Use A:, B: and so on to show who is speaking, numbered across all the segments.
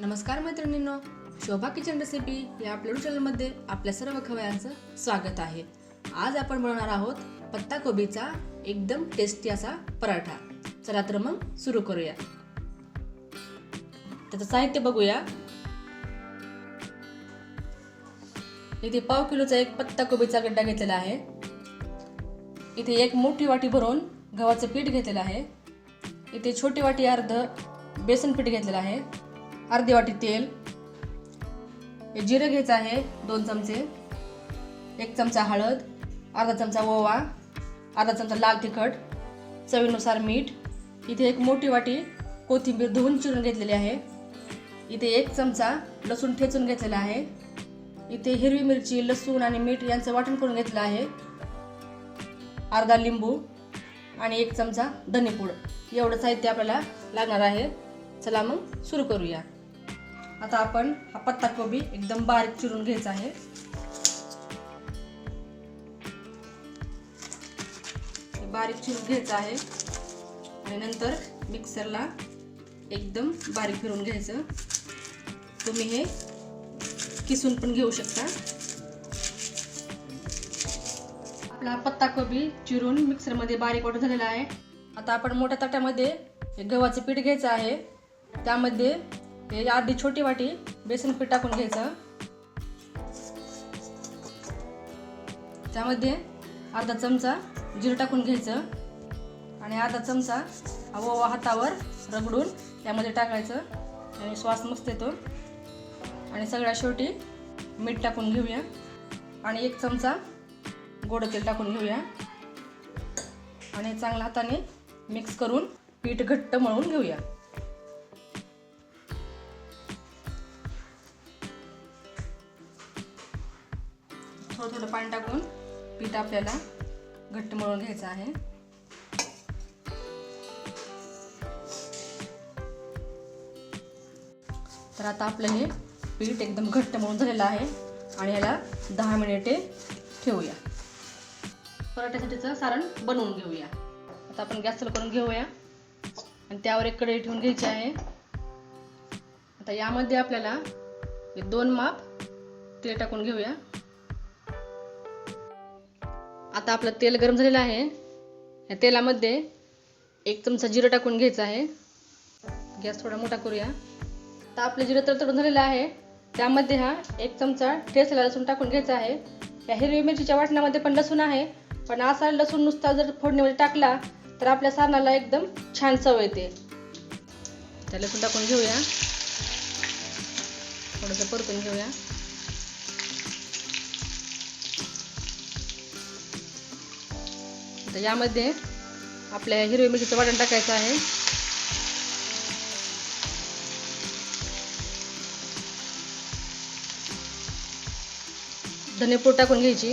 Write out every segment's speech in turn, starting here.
A: नमस्कार मैत्रिणींनो शोभा kitchen recipe या आपल्या चॅनलमध्ये आपल्या सर्व खवयांचं स्वागत आहे. आज आपण बनवणार आहोत पत्ता कोबीचा एकदम टेस्टी असा पराठा. चला तर मग सुरू करूया. त्याचं साहित्य बघूया. इथे पाव किलोचा एक पत्ता कोबीचा गड्डा घेतलेला आहे. इथे एक मोठी वाटी भरून गव्हाचं पीठ घेतलेलं आहे. इथे छोटी वाटी अर्ध बेसन पीठ घेतलेलं आहे. अर्धी वाटी तेल. हे जिरं घ्यायचं आहे दोन चमचे. एक चमचा हळद अर्धा चमचा ओवा अर्धा चमचा लाल तिखट चवीनुसार मीठ. इथे एक मोठी वाटी कोथिंबीर धुवून चिरून घेतलेली आहे. इथे एक चमचा लसूण ठेचून घेतलेला आहे. इथे हिरवी मिरची लसूण आणि मीठ यांचं वाटण करून घेतलं आहे. अर्धा लिंबू आणि एक चमचा धनेपूड. एवढं साहित्य आपल्याला लागणार आहे. चला मग सुरू करूया. आता आपण हा पत्ता कोबी एकदम बारीक चिरून घ्यायचा आहे. हे बारीक चिरून घ्यायचं आहे. आणि नंतर मिक्सरला एकदम बारीक फिरून घ्यायचं. तुम्ही हे किसून पण घेऊ शकता. आपला पत्ता कोबी चिरून मिक्सरमध्ये बारीक वाटून झालेला आहे. आता आपण मोठ्या ताटामध्ये हे गव्हाचं पीठ घ्यायचं आहे. त्यामध्ये हे अर्धी छोटी वाटी बेसन पीठ टाकून घ्यायचं. त्यामध्ये अर्धा चमचा जिरं टाकून घ्यायचं. आणि अर्धा चमचा ओवा हातावर रगडून त्यामध्ये टाकायचं. आणि श्वास मस्त येतो. आणि सगळ्या शेवटी मीठ टाकून घेऊया. आणि एक चमचा गोड तेल टाकून घेऊया. आणि चांगल्या हाताने मिक्स करून पीठ घट्ट मळून घेऊया. थोडं थोडं पाणी टाकून पीठ आपल्याला घट्ट मळून घ्यायचं आहे. तर आता आपलं हे पीठ एकदम घट्ट मळून झालेलं आहे आणि याला दहा मिनिटे ठेवूया. पराठ्यासाठीचं सारण बनवून घेऊया. आता आपण गॅस चालू करून घेऊया. आणि त्यावर एक कढई ठेवून घ्यायची आहे. आता यामध्ये आपल्याला हे दोन माप तेल टाकून घेऊया. आता आपलं तेल गरम झालेलं आहे. या तेलामध्ये एक चमचा जिरं टाकून घ्यायचं आहे. गॅस थोडा मोठा करूया. आता आपलं जिरं तडतडून झालेलं आहे. त्यामध्ये हा एक चमचा ठेचलेला लसूण टाकून घ्यायचा आहे. या हिरवी मिरचीच्या वाटणामध्ये पण लसूण आहे. पण असा लसूण नुसता जर फोडणीमध्ये टाकला तर आपल्या सारणाला एकदम छान चव येते. त्या लसूण टाकून घेऊया. थोडंसं परतून घेऊया. आता यामध्ये आपल्या हिरवी मिरचीचं वाटण टाकायचं आहे. धनेपूड टाकून घ्यायची.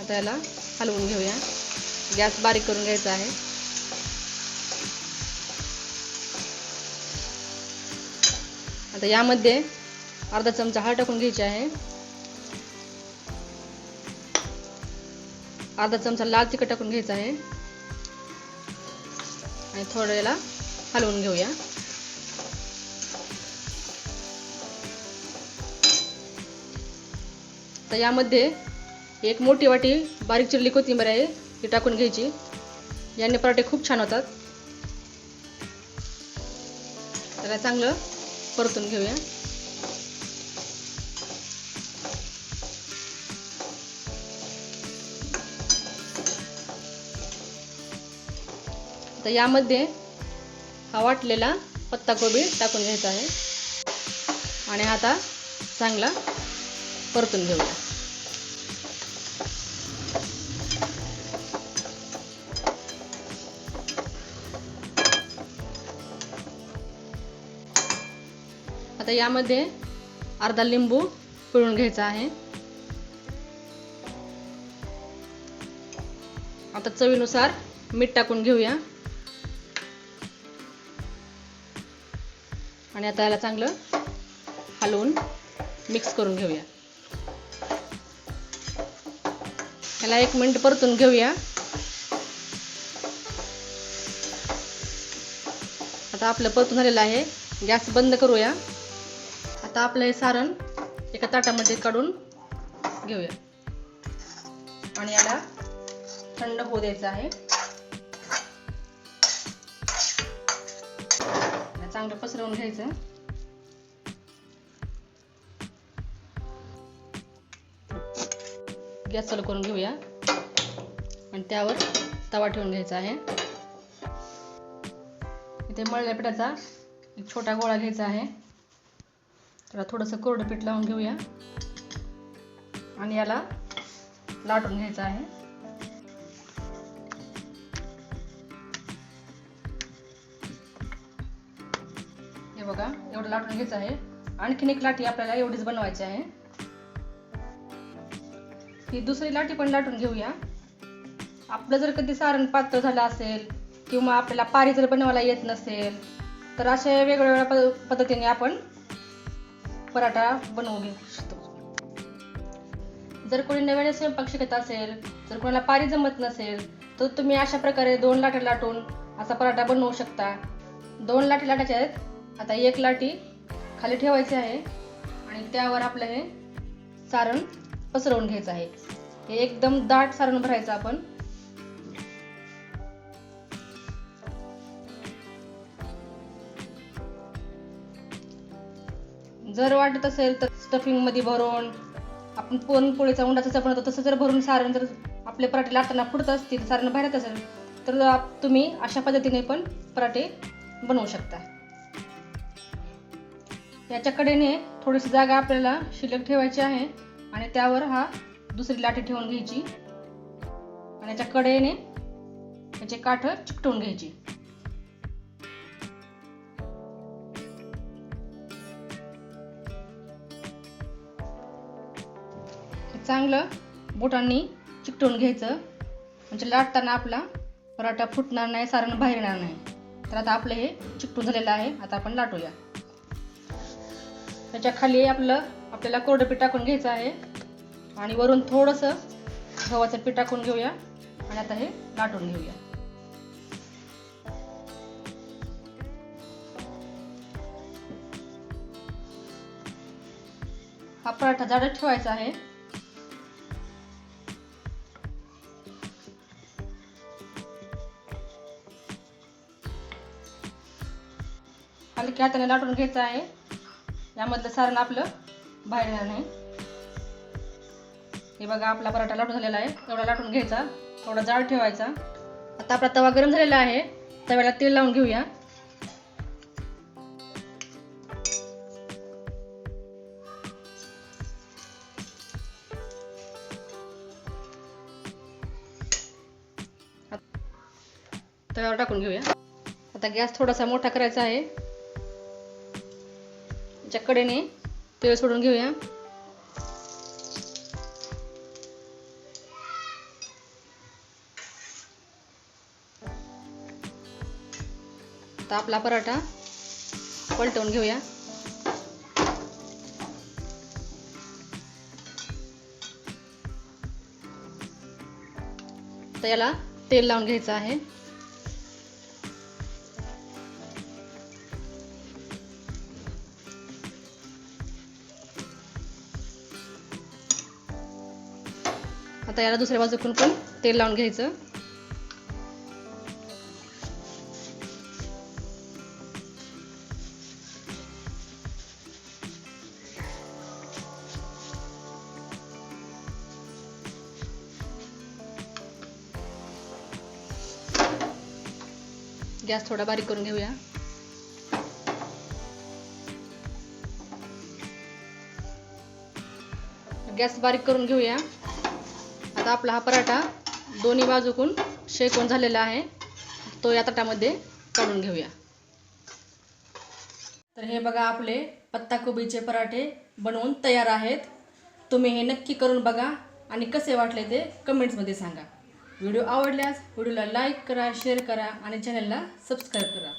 A: आता याला हलवून घेऊया. गॅस बारीक करून घ्यायचा आहे. आता यामध्ये अर्धा चमचा हळद टाकून घ्यायची आहे. अर्धा चमचा लाल तिखट टाकून घ्यायचा आहे. आणि थोडं याला हलवून घेऊया. तर यामध्ये एक मोठी वाटी बारीक चिरली कोथिंबीर आहे ती टाकून घ्यायची. याने पराठे खूप छान होतात. त्याला चांगलं परतून घेऊया. तर यामध्ये हा वाटलेला पत्ताकोबी टाकून घ्यायचा आहे. आणि आता चांगला परतून घेऊया. आता यामध्ये अर्धा लिंबू पिळून घ्यायचा आहे. आता चवीनुसार मीठ टाकून घेऊया. आणि आता याला चांगलं हलवून मिक्स करून घेऊया. याला एक मिनिट परतून घेऊया. आता आपलं परतून झालेलं आहे. गॅस बंद करूया. आता आपलं हे सारण एका ताटामध्ये काढून घेऊया. आणि याला थंड होऊ द्यायचं आहे. चांगलं पसरवून घ्यायचं. गॅस चालू करून घेऊया. आणि त्यावर तवा ठेवून घ्यायचा आहे. इथे मळल्या पिठाचा एक छोटा गोळा घ्यायचा आहे. त्याला थोडंसं कोरडं पीठ लावून घेऊया. आणि याला लाटून घ्यायचं आहे. बघा एवढं लाटून घ्यायचं आहे. आणखीन एक लाटी आपल्याला एवढीच बनवायची आहे. ही दुसरी लाटी पण लाटून घेऊया. आपलं जर कधी सारण पातळ झालं असेल किंवा आपल्याला पारी जर बनवायला येत नसेल तर अशा वेगवेगळ्या पद- पद्धतीने आपण पराठा बनवू घेऊ शकतो. जर कोणी नव्याने स्वयंपाक शिकत असेल जर कोणाला पारी जमत नसेल तर तुम्ही अशा प्रकारे दोन लाट्या लाटून असा पराठा बनवू शकता. दोन लाटे लाटायच्या आहेत. आता एक लाटी खाली ठेवायची आहे आणि त्यावर आपलं हे सारण पसरवून घ्यायचं आहे. हे एकदम दाट सारण भरायचं आपण. जर वाटत असेल तर स्टफिंगमध्ये भरून आपण पुरणपोळीचा उंडा जसं बनवतो तसं जर भरून सारण जर आपले पराठे लाटताना फुटत असतील सारण बाहेरच असेल तर तुम्ही अशा पद्धतीने पण पराठे बनवू शकता. याच्या कडेने थोडीशी जागा आपल्याला शिल्लक ठेवायची आहे आणि त्यावर हा दुसरी लाटी ठेवून घ्यायची. आणि याच्या कडेने याचे काठ चिकटवून घ्यायची. चांगलं बोटांनी चिकटवून घ्यायचं. म्हणजे लाटताना आपला पराठा फुटणार नाही सारण बाहेर येणार नाही. तर आता आपलं हे चिकटून झालेलं आहे. आता आपण लाटूया. त्याच्याखाली आपलं आपल्याला कोरडं पीठ टाकून घ्यायचं आहे. आणि वरून थोडंसं गव्हाचं पीठ टाकून घेऊया. आणि आता हे लाटून घेऊया. हा पराठा जाडत ठेवायचा आहे. हलक्या हाताने लाटून घ्यायचं आहे. यामधलं सारण आपलं बाहेर येणार नाही. हे बघा आपला पराठा लाटून झालेला आहे. एवढा लाटून घ्यायचा. थोडा जाड ठेवायचा. आता आपला तवा गरम झालेला आहे. तव्याला तेल लावून घेऊया. तव्यावर टाकून घेऊया. आता गॅस थोडासा मोठा करायचा आहे. त्याच्या कडेने. तेल सोडून घेऊया. आता आपला पराठा पलटवून घेऊया. तर याला तेल लावून घ्यायचं आहे. आता याला दुसऱ्या बाजूकडून पण तेल लावून घ्यायचं. गॅस थोडा बारीक करून घेऊया. गॅस बारीक करून घेऊया. आता आपला हा पराठा दोन्ही बाजूकून शेकून झालेला आहे. तो या ताटामध्ये काढून घेऊया. तर हे बघा आपले पत्ताकोबीचे पराठे बनवून तयार आहेत. तुम्ही हे नक्की करून बघा आणि कसे वाटले ते कमेंट्समध्ये सांगा. व्हिडिओ आवडल्यास व्हिडिओला लाईक करा शेअर करा आणि चॅनलला सबस्क्राईब करा.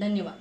A: धन्यवाद.